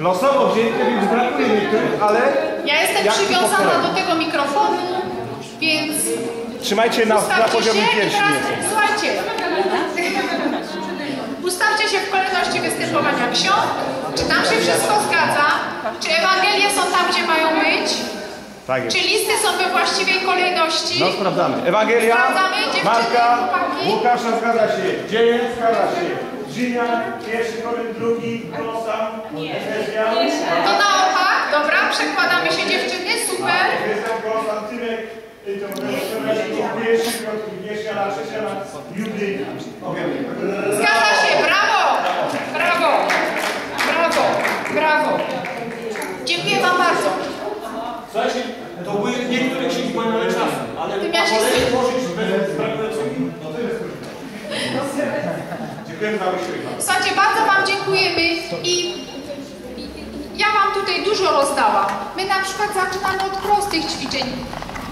Losowo wzięte, więc brakuje niektórych, ale Ja jestem Jak przywiązana do tego mikrofonu, więc trzymajcie na, na poziomie piersi. słuchajcie, ustawcie się w kolejności występowania ksiąg, czy tam się wszystko zgadza, czy Ewangelie są tam, gdzie mają być, Tak jest. czy listy są we właściwej kolejności. No sprawdzamy. Ewangelia, Sprawdzamy, Marka. Łukasza zgadza się, Dzieje zgadza się, Rzymian, pierwszy Koryn, drugi, Kolosan, Efezjan, To na opak, dobra, przekładamy się dziewczyny, super. Efezjan, Kolosan, Tymek, to to pierwszy, Piotr, Wieśniana, Trzeciana, Judy, Zgadza się, brawo, brawo, brawo, brawo. Dziękuję Wam bardzo. Słuchajcie, to były niektóre księgi były na czasu, ale Ty po miałeś kolei listy? włożyć bez brakujących. No to jest Słuchajcie, bardzo Wam dziękujemy i ja Wam tutaj dużo rozdałam. My na przykład zaczynamy od prostych ćwiczeń.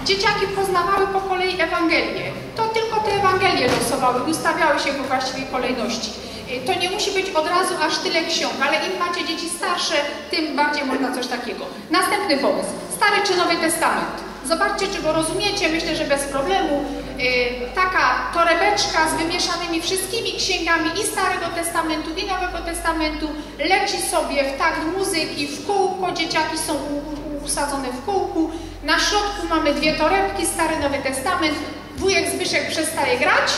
Dzieciaki poznawały po kolei Ewangelię. To tylko te Ewangelie losowały, ustawiały się we właściwej kolejności. Y, To nie musi być od razu aż tyle ksiąg, ale im macie dzieci starsze, tym bardziej można coś takiego. Następny pomysł. Stary czy Nowy Testament? Zobaczcie, czy go rozumiecie. Myślę, że bez problemu. Y, taka torebeczka z wymieszanymi wszystkimi księgami i Starego Testamentu, i Nowego Testamentu leci sobie w takt muzyki, w kółko. Dzieciaki są usadzone w kółku. Na środku mamy dwie torebki, Stary Nowy Testament. Wujek Zbyszek przestaje grać.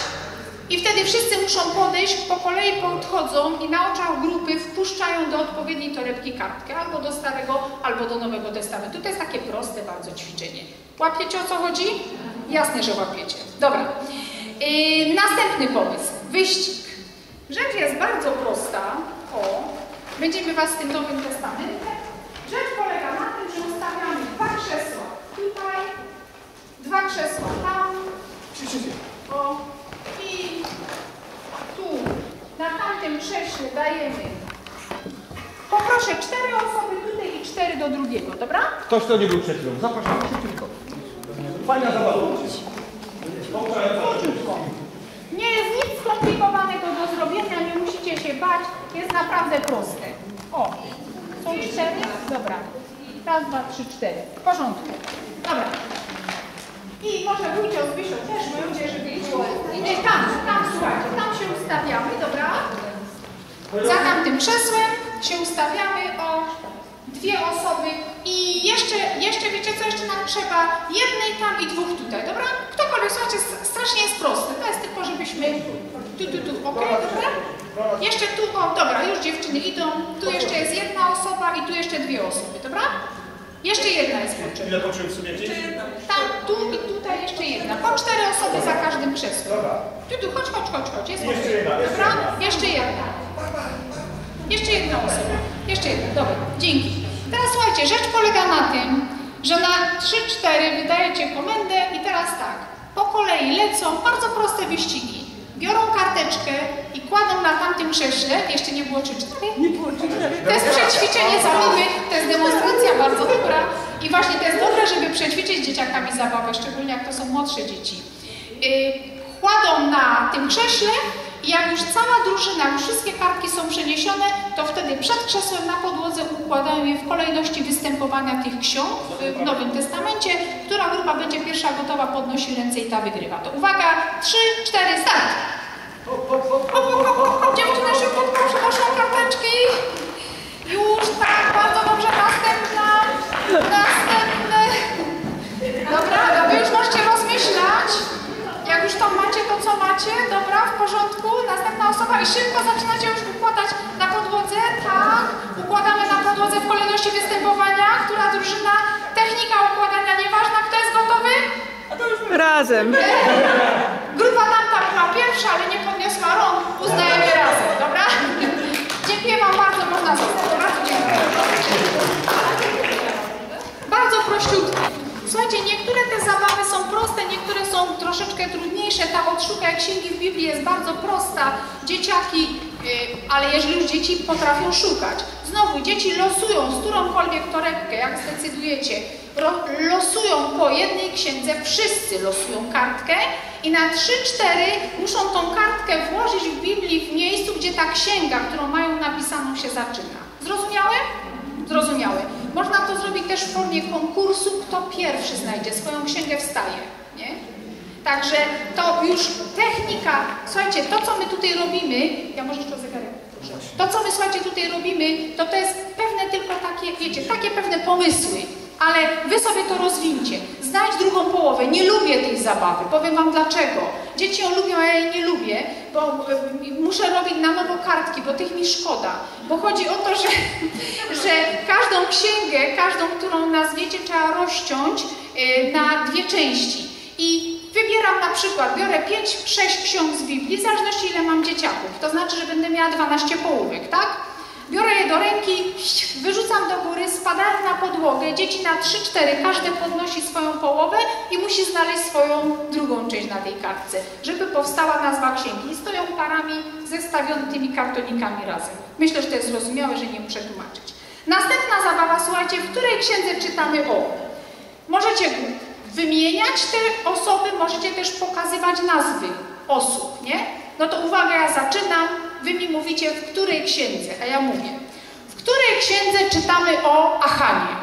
I wtedy wszyscy muszą podejść, po kolei podchodzą i na oczach grupy wpuszczają do odpowiedniej torebki kartkę, albo do Starego, albo do Nowego Testamentu. To jest takie proste bardzo ćwiczenie. Łapiecie o co chodzi? Jasne, że łapiecie. Dobra. Yy, następny pomysł. Wyścig. Rzecz jest bardzo prosta. O, będziemy Was z tym Nowym Testamentem. Rzecz polega na tym, że ustawiamy dwa krzesła tutaj, dwa krzesła tam, o, i tu, na tamtym krześle dajemy. Poproszę cztery osoby tutaj i cztery do drugiego, dobra? Ktoś, kto nie był przed chwilą, szybciutko. Fajna zabawa. Nie jest nic skomplikowanego do zrobienia, nie musicie się bać, jest naprawdę proste. O, są cztery? Dobra. Raz, dwa, trzy, cztery. W porządku. Dobra. I może wujcio z Wysią też będzie, żeby było. I tam, tam, słuchajcie, tam się ustawiamy, dobra? Za tamtym krzesłem się ustawiamy o dwie osoby i jeszcze, jeszcze wiecie co, jeszcze nam trzeba jednej tam i dwóch tutaj, dobra? Ktokolwiek, słuchajcie, strasznie jest proste, to jest tylko, żebyśmy tu, tu, tu, ok, dobra? Jeszcze tu, o, dobra, już dziewczyny idą, tu jeszcze jest jedna osoba i tu jeszcze dwie osoby, dobra? Jeszcze jedna jest potrzebna. Ile w sobie dzieci? Tam, tu i tutaj jeszcze jedna. Po cztery osoby za każdym krzesłem. Tu, tu, chodź, chodź, chodź, chodź. Jest Jeszcze potrzebna. jedna, Dobra? jedna. Jeszcze jedna. Jeszcze jedna osoba. Jeszcze jedna. Dobra, dzięki. Teraz słuchajcie, rzecz polega na tym, że na 3-4 wydajecie komendę i teraz tak. Po kolei lecą bardzo proste wyścigi. Biorą karteczkę i kładą na tamtym krześle. Jeszcze nie było 3-4? Nie było 3-4. To jest przećwiczenie zabawy, to jest demonstracja bardzo dobra. I właśnie to jest dobre, żeby przećwiczyć dzieciakami zabawę, szczególnie jak to są młodsze dzieci. Yy, kładą na tym krześle i jak już cała drużyna, już wszystkie kartki są przeniesione, to wtedy przed krzesłem na podłodze układają je w kolejności występowania tych ksiąg w Nowym Testamencie. Która grupa będzie pierwsza gotowa, podnosi ręce i ta wygrywa. To uwaga, trzy, cztery, start! Dziewczyny szybko proszę karteczki. Już tak, bardzo dobrze, następna, następny. Dobra, no wy już możecie rozmyślać. Jak już tam macie to, co macie, dobra, w porządku. Następna osoba i szybko zaczynacie już tak. Układamy na podłodze w kolejności występowania, która drużyna, technika układania nieważna. Kto jest gotowy? Razem. Grupa tamta była pierwsza, ale nie podniosła rąk. Uznajemy razem, dobra? Dziękuję Wam bardzo, można zostać. Bardzo dziękuję. Bardzo prościutko. Słuchajcie, niektóre te zabawy są proste, niektóre są troszeczkę trudniejsze. Ta odszukaj księgi w Biblii jest bardzo prosta. Dzieciaki, y, ale jeżeli już dzieci potrafią szukać. Znowu, dzieci losują z którąkolwiek torebkę, jak zdecydujecie. Losują po jednej księdze, wszyscy losują kartkę i na 3-4 muszą tą kartkę włożyć w Biblii w miejscu, gdzie ta księga, którą mają napisaną się zaczyna. Zrozumiałe? zrozumiałe. Można to zrobić też w formie konkursu, kto pierwszy znajdzie swoją księgę wstaje, nie? Także to już technika, słuchajcie, to co my tutaj robimy, ja może jeszcze o zegarek. To co my słuchajcie tutaj robimy, to to jest pewne tylko takie, wiecie, takie pewne pomysły, ale wy sobie to rozwincie. Znajdź drugą połowę. Nie lubię tej zabawy. Powiem wam dlaczego. Dzieci ją lubią, a ja jej nie lubię, bo y, muszę robić na nowo kartki, bo tych mi szkoda. Bo chodzi o to, że, że każdą księgę, każdą, którą nazwiecie, trzeba rozciąć y, na dwie części. I wybieram na przykład, biorę 5-6 ksiąg z Biblii, w zależności ile mam dzieciaków. To znaczy, że będę miała 12 połówek, tak? Biorę je do ręki, wyrzucam do góry, spadają na podłogę, dzieci na 3-4, każde podnosi swoją połowę i musi znaleźć swoją drugą część na tej kartce, żeby powstała nazwa księgi. I stoją parami zestawione tymi kartonikami razem. Myślę, że to jest zrozumiałe, że nie muszę tłumaczyć. Następna zabawa, słuchajcie, w której księdze czytamy o. Możecie wymieniać te osoby, możecie też pokazywać nazwy osób, nie? No to uwaga, ja zaczynam, wy mi mówicie, w której księdze, a ja mówię. W której księdze czytamy o Achanie?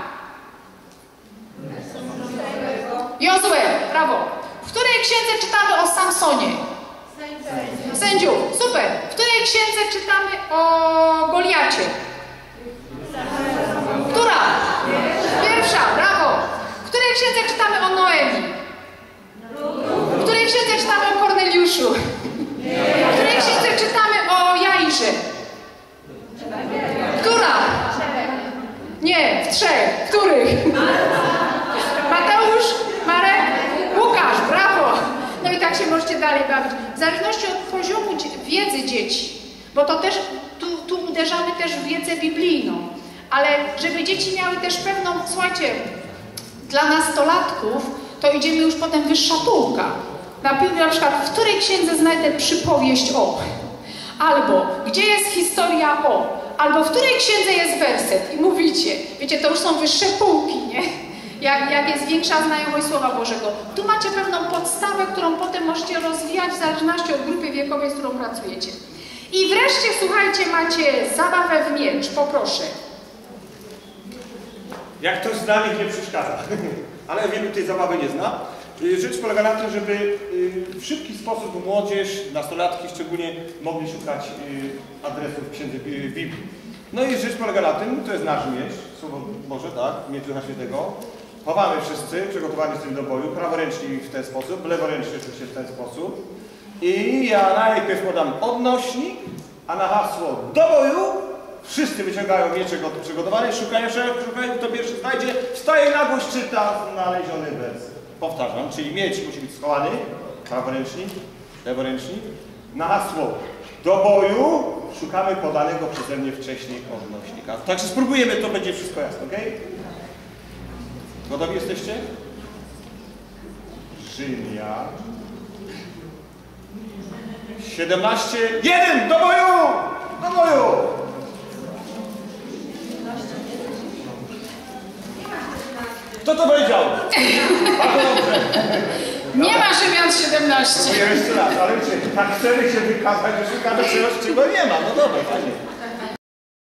Jozue, brawo. W której księdze czytamy o Samsonie? Sędziów, super. W której księdze czytamy o Goliacie? Która? Pierwsza, brawo. W której księdze czytamy o Noemi? W której księdze czytamy o Korneliuszu? W której księdze czytamy o Jairze? Która? Nie, w trzech. W których? Mateusz, Marek, Łukasz, brawo! No i tak się możecie dalej bawić. W zależności od poziomu wiedzy dzieci, bo to też, tu, tu uderzamy też w wiedzę biblijną, ale żeby dzieci miały też pewną, słuchajcie, dla nastolatków to idziemy już potem wyższa półka. Na, na przykład, w której księdze znajdę przypowieść o? Albo, gdzie jest historia o? Albo, w której księdze jest werset? I mówicie, wiecie, to już są wyższe półki, nie? Jak, jak jest większa znajomość Słowa Bożego. Tu macie pewną podstawę, którą potem możecie rozwijać w zależności od grupy wiekowej, z którą pracujecie. I wreszcie, słuchajcie, macie zabawę w miecz. Poproszę. Jak ktoś zna, niech nie przeszkadza. Ale wielu tej zabawy nie zna. Y, Rzecz polega na tym, żeby y, w szybki sposób młodzież, nastolatki szczególnie, mogli szukać y, adresów w księdze y, Biblii. No i rzecz polega na tym, to jest nasz miecz, Słowo Boże, tak, miecz Ducha Świętego. Chowamy wszyscy, przygotowani jesteśmy do boju, praworęczni w ten sposób, leworęczni oczywiście w ten sposób. I ja najpierw podam odnośnik, a na hasło do boju wszyscy wyciągają miecze go- przygotowane, szukają, szukają, kto pierwszy znajdzie, wstaje na głoś, czyta znaleziony werset. Powtarzam, czyli miecz musi być schowany, praworęcznik, leworęcznik, na hasło do boju szukamy podanego przeze mnie wcześniej odnośnika. Także spróbujemy, to będzie wszystko jasne, ok? Gotowi jesteście? Rzymian 17, 1, do boju! Do boju! Kto to powiedział? Bardzo dobrze. Nie ma Rzymian 17. Mówię jeszcze raz, ale tak chcemy się wykazać, że szukamy czegoś, czego nie ma. No dobra, fajnie.